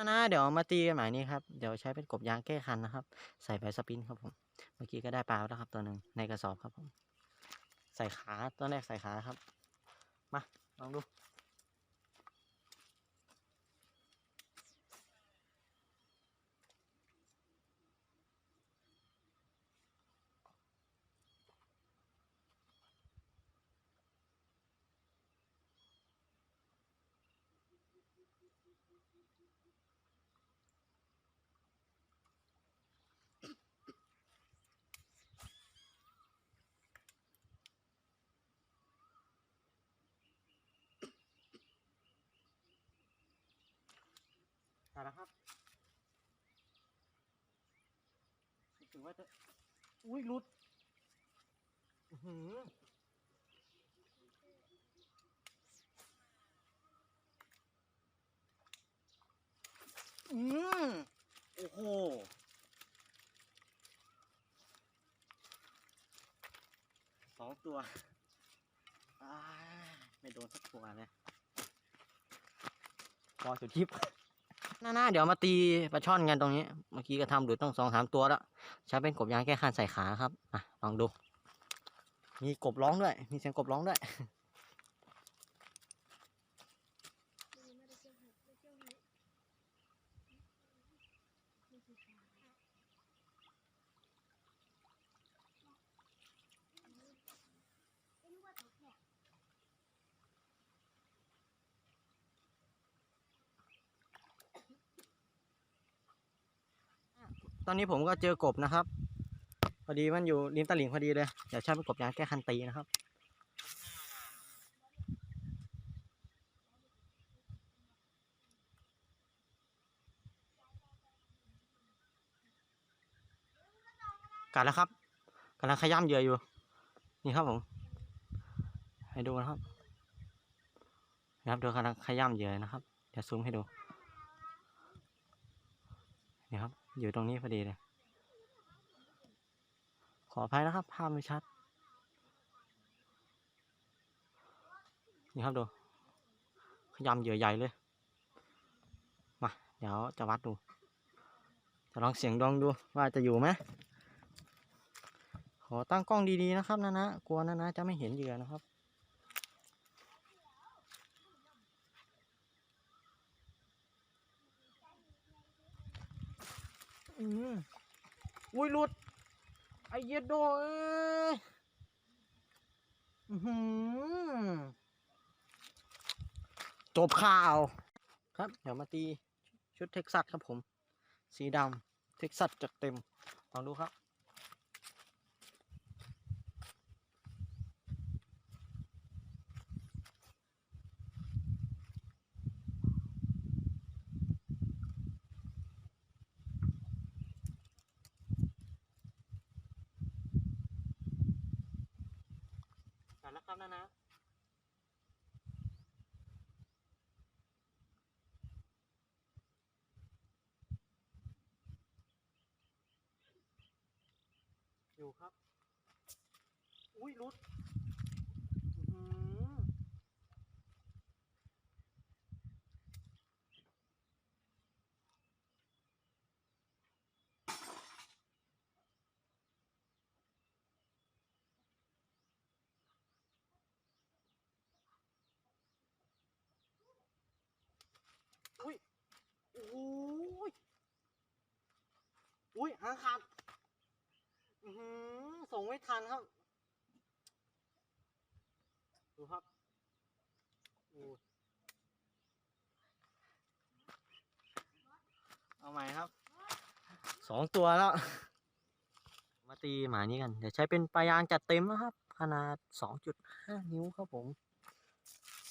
นะนะเดี๋ยวมาตีกันหมายนี้ครับ เดี๋ยวใช้เป็นกบยางแก้คันนะครับ ใส่ไปสปินครับผม เมื่อกี้ก็ได้ปลาแล้วครับตัวหนึ่งในกระสอบครับผม ใส่ขาตัวแรกใส่ขาครับ มาลองดู ได้แล้วครับรู้สึกว่าจะ อุ้ยหลุด อื้อหืออืมโอ้โห สองตัวอ้าไม่โดนสักตัวเลย พอสุดทิพย์ หน้าๆเดี๋ยวมาตีปลาช่อนกันตรงนี้ เมื่อกี้ก็ทำหลุดต้องสองสามตัวแล้วใช้เป็นกบยางแก้คันใส่ขาครับอะลองดู มีกบร้องด้วย มีเสียงกบร้องด้วย ตอนนี้ผมก็เจอกบนะครับ พอดีมันอยู่ริมตลิ่งพอดีเลย เดี๋ยวใช้เป็นกบยางแก้คันตีนะครับ กัดแล้วครับกำลังขย้ำเหยื่ออยู่ นี่ครับผม ให้ดูนะครับนะครับดี๋ยวกำลังขย้ำเหยื่อนะครับ เดี๋ยวซูมให้ดู นี่ครับ อยู่ตรงนี้พอดีเลย ขออภัยนะครับ ภาพไม่ชัด นี่ครับดู ขยำเหยื่อใหญ่เลย มา เดี๋ยวจะวัดดู จะลองเสียงดวงดูว่าจะอยู่ไหม ขอตั้งกล้องดีๆนะครับนะนะ กลัวนะนะจะไม่เห็นเหยื่อนะครับ อืมอุ้ยหลุด ไอเย็ดโดเอยอื้อหือจบข่าว ครับ เดี๋ยวมาตีชุดเท็กซัสครับผม สีดำเท็กซัสจัดเต็ม ลองดูครับ อ่านแล้ว ครับนะนะอยู่ครับ อุ้ยรุดอื้อหืออุ้ยโอ้ยอุ้ยหางขาดส่งไม่ทันครับ ดูครับโอ้เอาใหม่ครับ สองตัวแล้ว มาตีหมานี้กัน เดี๋ยวใช้เป็นปลายางจัดเต็มนะครับ ขนาด 2.5 นิ้วครับผม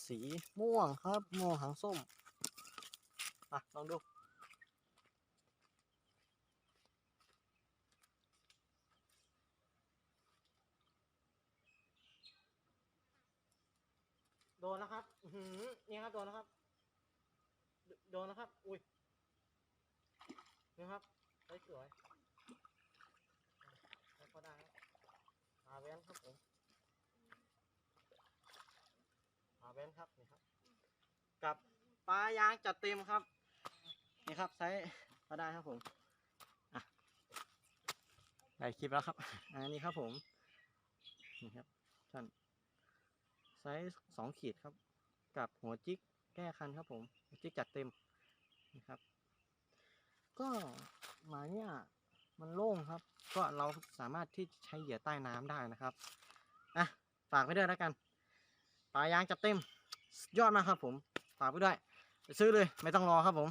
สีม่วงครับม่วงหางส้ม อะลองดูโดนแล้วครับ อือหือนี่ครับโดนแล้วครับ โดโดนแล้วครับ อุ้ยนี่ครับสวยแล้วก็ได้ครับอาแวนครับผมอาแวนครับนี่ครับ กับปลายางจัดเต็มครับ นี่ครับไซส์ก็ได้ครับผมอะได้คลิปแล้วครับ อันนี้ครับผม นี่ครับท่านไซส์สองขีดครับ กับหัวจิกแก้คันครับผมหัวจิกจัดเต็มนะครับ ก็หมาเนี่ยมันโล่งครับ ก็เราสามารถที่จะใช้เหยื่อใต้น้ำได้นะครับอะฝากไว้ด้วยแล้วกันปลายางจัดเต็มสุดยอดมากครับผมฝากไว้ด้วยไปซื้อเลยไม่ต้องรอครับผม